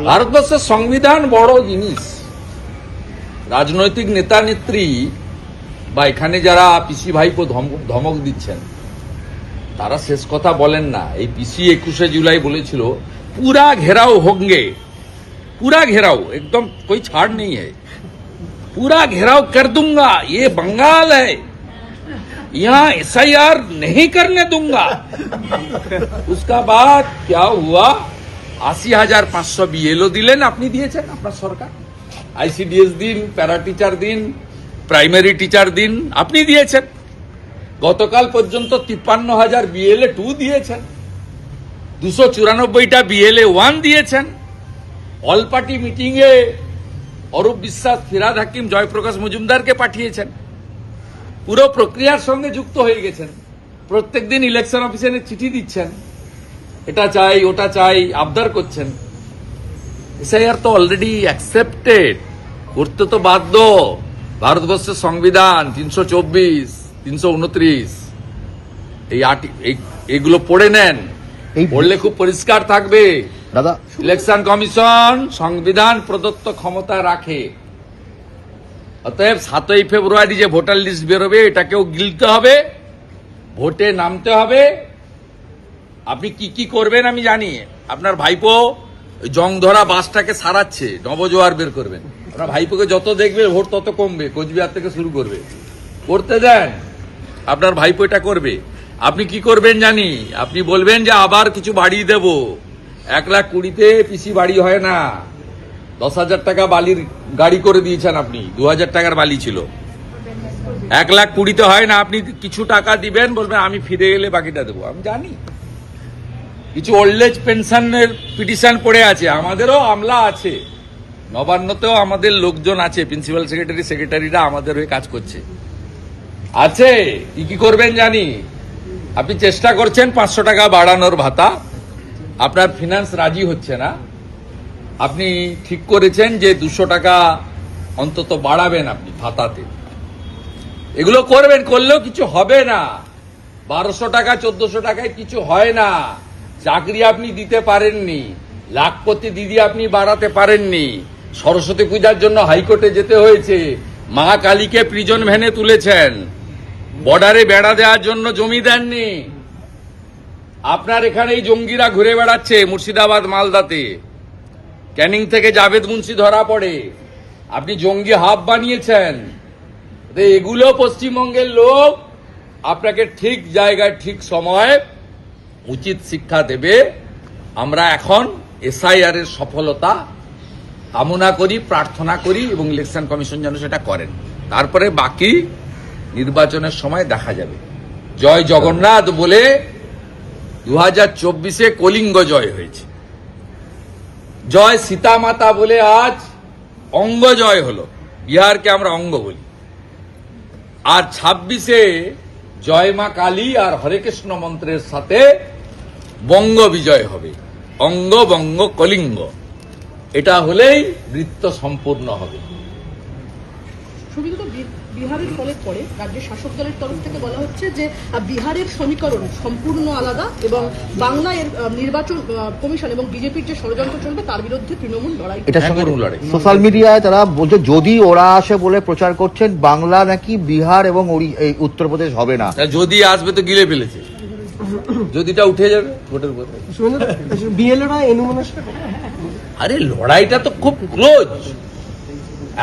ভারতবর্ষের সংবিধান বড় জিনিস রাজনৈতিক নেতা নেত্রী বা এখানে যারা পিসি ভাইপো ধম- ধমক দিচ্ছেন তারা শেষ কথা বলেন না এই পিসি একুশে জুলাই বলেছিল পুরা ঘেরাও হোঙ্গে पूरा घेराव एकदम कोई छाड़ नहीं है पूरा घेराव कर दूंगा ये बंगाल है यहाँ एस नहीं करने दूंगा उसका बाद क्या हुआ আশি হাজার পাঁচশো বিএলও দিলেন আপনি দিয়েছেন, আপনার সরকার। আইসিডিএস দিন, প্যারা টিচার দিন, প্রাইমারি টিচার দিন, আপনি দিয়েছেন। গতকাল পর্যন্ত তিপ্পান্ন হাজার বিএলএ টু দিয়েছেন। দুশো চুরানব্বইটা বিএলএ ওয়ান দিয়েছেন। অল পার্টি মিটিং এ অরূপ বিশ্বাস, ফিরাদ হাকিম, জয়প্রকাশ মজুমদারকে পাঠিয়েছেন। পুরো প্রক্রিয়ার সঙ্গে যুক্ত হয়ে গেছেন। প্রত্যেকদিন ইলেকশন অফিসে চিঠি দিচ্ছেন। এটা চাই ওটা চাই আবদার করছেন। এসআইআর তো অলরেডি অ্যাকসেপ্টেড করতে তো বাধ্য। ভারতবর্ষের সংবিধান তিনশো চব্বিশ তিনশো উনত্রিশ। এই আটি এই- এইগুলো পড়ে নেন। পড়লে খুব পরিষ্কার থাকবে। দাদা ইলেকশন কমিশন সংবিধান প্রদত্ত ক্ষমতা রাখে। অতএব সাতই ফেব্রুয়ারি যে ভোটার লিস্ট বেরোবে এটাকেও গিলতে হবে। ভোটে নামতে হবে। আপনি কি কি করবেন আমি জানি। আপনার ভাইপো জং ধরা বাসটাকে সারাচ্ছে, নবজোয়ার বের করবেন। আপনার ভাইপোকে যত দেখবে, ভোট তত কমবে, কোচবিহার থেকে শুরু করবে। করতে দেন, আপনার ভাইপো এটা করবে। আপনি কি করবেন জানি, আপনি বলবেন যে আবার কিছু বাড়িয়ে দেব। এক লাখ কুড়িতে পিসি বাড়ি হয় না। দশ হাজার টাকা বালির গাড়ি করে দিয়েছেন আপনি, দু হাজার টাকার বালি ছিল। এক লাখ কুড়িতে হয় না, আপনি কিছু টাকা দিবেন, বলবেন আমি ফিরে গেলে বাকিটা দেবো। আমি জানি। কিছু ওল্ড এজ পেনশনের পিটিশন পড়ে আছে, আমাদেরও আমলা আছে। নবান্নতেও আমাদের লোকজন আছে প্রিন্সিপাল সেক্রেটারি সেক্রেটারিরা আমাদের হয়ে কাজ করছে। আছে, কি কি করবেন জানি? আপনি চেষ্টা করছেন পাঁচশো টাকা বাড়ানোর ভাতা, আপনার ফিনান্স রাজি হচ্ছে না। আপনি ঠিক করেছেন যে দুশো টাকা অন্তত বাড়াবেন আপনি ভাতাতে। এগুলো করবেন, করলেও কিছু হবে না। বারোশো টাকা, চোদ্দশো টাকায় কিছু হয় না। চাকরি আপনি দিতে পারেননি, লাখপতি দিদি আপনি বাড়াতে পারেননি। সরস্বতী পূজার জন্য হাইকোর্টে যেতে হয়েছে, মা কালীকে প্রিজন ভ্যানে তুলেছেন। বর্ডারে বেড়া দেওয়ার জন্য জমি দেননি। আপনার এখানে এই জঙ্গিরা ঘুরে বেড়াচ্ছে মুর্শিদাবাদ, মালদাতে। ক্যানিং থেকে জাভেদ মুন্সি ধরা পড়ে। আপনি জঙ্গি হাব বানিয়েছেন। এগুলো পশ্চিমবঙ্গের লোক আপনাকে ঠিক জায়গায়, ঠিক সময় উচিত শিক্ষা দেবে। আমরা এখন এসআইআর এর সফলতা কামনা করি, প্রার্থনা করি এবং ইলেকশন কমিশন যেন সেটা করেন। তারপরে বাকি নির্বাচনের সময় দেখা যাবে। জয় জগন্নাথ বলে দু হাজার চব্বিশে কলিঙ্গ জয় হয়েছে। জয় সীতামাতা বলে আজ অঙ্গ জয় হলো। বিহারকে আমরা অঙ্গ বলি। আর ছাব্বিশে জয় মা কালী আর হরে কৃষ্ণ মন্ত্রের সাথে বঙ্গ বিজয় হবে। অঙ্গ বঙ্গ কলিঙ্গ। এটা হলেই বৃত্ত সম্পূর্ণ হবে। বিহারের ফলের পরে রাজ্যের শাসক দলের তরফ থেকে বলা হচ্ছে যে বিহারের সমীকরণ সম্পূর্ণ আলাদা এবং বাংলা এর নির্বাচন কমিশন এবং বিজেপির যে ষড়যন্ত্র চলবে তার বিরুদ্ধে তৃণমূল লড়াই সঙ্গে করুন লড়াই। সোশ্যাল মিডিয়ায় তারা বলছে যদি ওরা আসে বলে প্রচার করছেন বাংলা নাকি বিহার এবং উত্তরপ্রদেশ হবে না। যদি আসবে তো গিলে ফেলেছে। যদিটা উঠে যাবে ভোটের পরে আরে লড়াইটা তো খুব ক্লোজ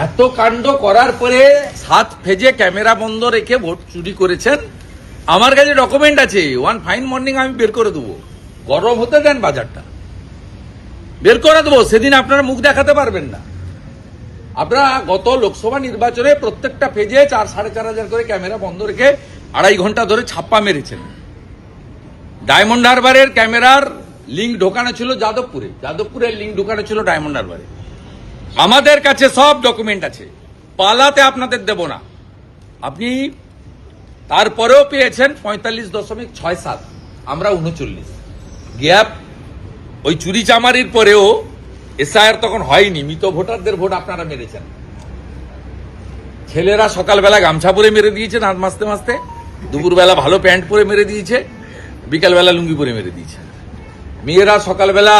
এত কাণ্ড করার পরে সাত ফেজে ক্যামেরা বন্ধ রেখে ভোট চুরি করেছেন আমার কাছে ডকুমেন্ট আছে ওয়ান ফাইন মর্নিং আমি বের করে দেবো গরম হতে দেন বাজারটা বের করে দেবো সেদিন আপনারা মুখ দেখাতে পারবেন না। আপনারা গত লোকসভা নির্বাচনে প্রত্যেকটা ফেজে চার সাড়ে চার হাজার করে ক্যামেরা বন্ধ রেখে আড়াই ঘণ্টা ধরে ছাপ্পা মেরেছেন। ডায়মন্ড হারবারের ক্যামেরার লিঙ্ক ঢোকানো ছিল যাদবপুরে। যাদবপুরের লিঙ্ক ঢোকানো ছিল ডায়মন্ড হারবারে। আমাদের কাছে সব ডকুমেন্ট আছে। পালাতে আপনাদের দেব না। আপনি তারপরেও পেয়েছেন পঁয়তাল্লিশ দশমিক ছয় সাত। আমরা উনচল্লিশ। গ্যাপ ওই চুরি চামারির পরেও এসআইআর তখন হয়নি। মৃত ভোটারদের ভোট আপনারা মেরেছেন। ছেলেরা সকালবেলা গামছা পরে মেরে দিয়েছেন দাঁত মাসতে মাসতে দুপুরবেলা ভালো প্যান্ট পরে মেরে দিয়েছে। বিকালবেলা লুঙ্গি পরে মেরে দিয়েছে। মেয়েরা সকালবেলা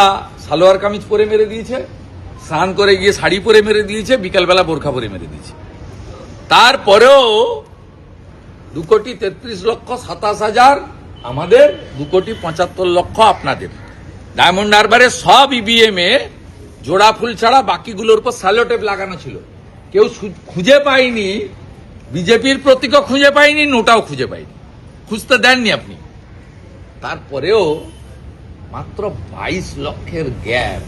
সালোয়ার কামিজ পরে মেরে দিয়েছে, স্নান করে গিয়ে শাড়ি পরে মেরে দিয়েছে, বিকালবেলা বোরখা পরে মেরে দিয়েছে। তারপরেও দু কোটি তেত্রিশ লক্ষ সাতাশ হাজার আমাদের দু কোটি পঁচাত্তর লক্ষ আপনাদের। ডায়মন্ড হারবারে সব ইভিএম এ জোড়া ফুল ছাড়া বাকিগুলোর উপর স্যালোটেপ লাগানো ছিল। কেউ খুঁজে পায়নি, বিজেপির প্রতীকও খুঁজে পায়নি, নোটাও খুঁজে পায়নি। খুঁজতে দেননি আপনি। তারপরেও মাত্র বাইশ লক্ষের গ্যাপ।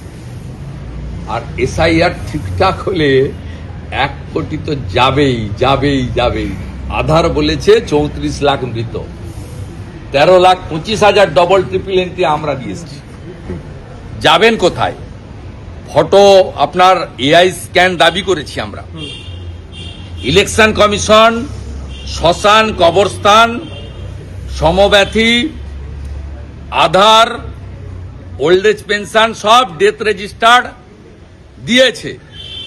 আর এসআইআর ঠিকঠাক হলে এক কোটি তো যাবেই যাবেই যাবেই। আধার বলেছে চৌত্রিশ লাখ মৃত। তেরো লাখ পঁচিশ হাজার ডবল ট্রিপল এন্ট্রি আমরা দিয়েছি যাবেন কোথায়? ফটো আপনার এআই স্ক্যান দাবি করেছি আমরা। ইলেকশন কমিশন শ্মশান কবরস্থান সমব্যথী আধার ওল্ড এজ পেনশন সব ডেথ রেজিস্টার্ড দিয়েছে,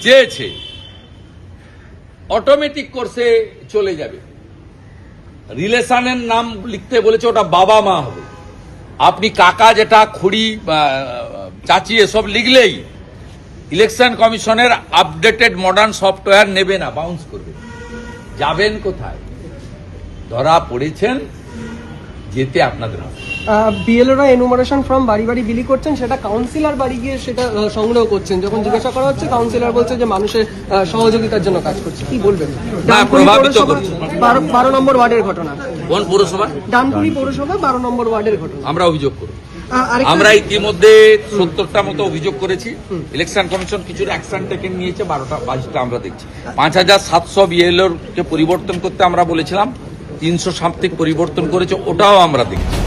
চেয়েছে। অটোমেটিক কোর্সে চলে যাবে। রিলেশনের নাম লিখতে বলেছে, ওটা বাবা মা হবে। আপনি কাকা যেটা, খুড়ি চাচি এসব লিখলেই ইলেকশন কমিশনের আপডেটেড মডার্ন সফটওয়্যার নেবে না বাউন্স করবে। যাবেন কোথায়? ধরা পড়েছেন, যেতে আপনাদের হবে। বিএলওরা এনুমারেশন ফর্ম বাড়ি বাড়ি বিলি করছেন সেটা কাউন্সিলর বাড়ি গিয়ে সেটা সংগ্রহ করছেন। যখন জিজ্ঞাসা করা হচ্ছে কাউন্সিলর বলছে যে মানুষের সহযোগিতার জন্য কাজ করছে। কি বলবেন। বারো বারো নম্বর ওয়ার্ডের ঘটনা। কোন পৌরসভা পৌরসভা বারো নম্বর ওয়ার্ডের ঘটনা। আমরা অভিযোগ করব। আমরা ইতিমধ্যে সত্তরটা মতো অভিযোগ করেছি। ইলেকশন কমিশন কিছু অ্যাকশন টেকেন নিয়েছে বারোটা বাইশটা আমরা দেখছি। পাঁচ হাজার সাতশো বিএলওর কে পরিবর্তন করতে আমরা বলেছিলাম তিনশো সাম্প্তিক পরিবর্তন করেছে ওটাও আমরা দেখছি।